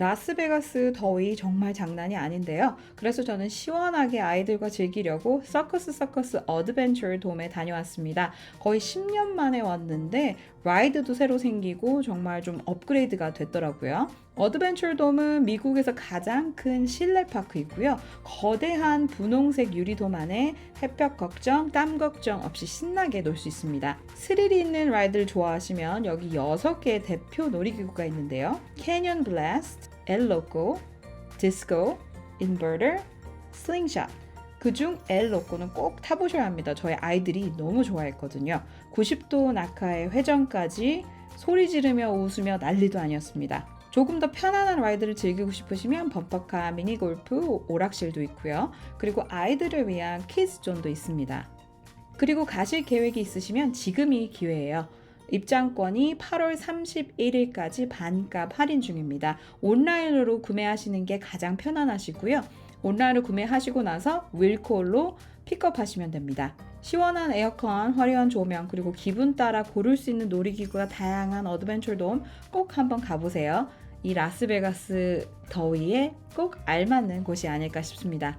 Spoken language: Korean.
라스베가스 더위 정말 장난이 아닌데요. 그래서 저는 시원하게 아이들과 즐기려고 서커스 서커스 어드벤처 돔에 다녀왔습니다. 거의 10년 만에 왔는데 라이드도 새로 생기고 정말 좀 업그레이드가 됐더라고요. 어드벤처 돔은 미국에서 가장 큰 실내 파크이고요. 거대한 분홍색 유리돔 안에 햇볕 걱정, 땀 걱정 없이 신나게 놀 수 있습니다. 스릴이 있는 라이드를 좋아하시면 여기 6개의 대표 놀이기구가 있는데요. 캐년 블래스트, 엘로코, 디스코, 인버터, 슬링샷. 그중 엘로코는 꼭 타보셔야 합니다. 저희 아이들이 너무 좋아했거든요. 90도 낙하의 회전까지 소리 지르며 웃으며 난리도 아니었습니다. 조금 더 편안한 라이드를 즐기고 싶으시면 범퍼카, 미니골프, 오락실도 있고요. 그리고 아이들을 위한 키즈존도 있습니다. 그리고 가실 계획이 있으시면 지금이 기회예요. 입장권이 8월 31일까지 반값 할인 중입니다. 온라인으로 구매하시는 게 가장 편안하시고요. 온라인으로 구매하시고 나서 윌콜로 픽업하시면 됩니다. 시원한 에어컨, 화려한 조명, 그리고 기분 따라 고를 수 있는 놀이기구가 다양한 어드벤처 돔 꼭 한번 가보세요. 이 라스베가스 더위에 꼭 알맞는 곳이 아닐까 싶습니다.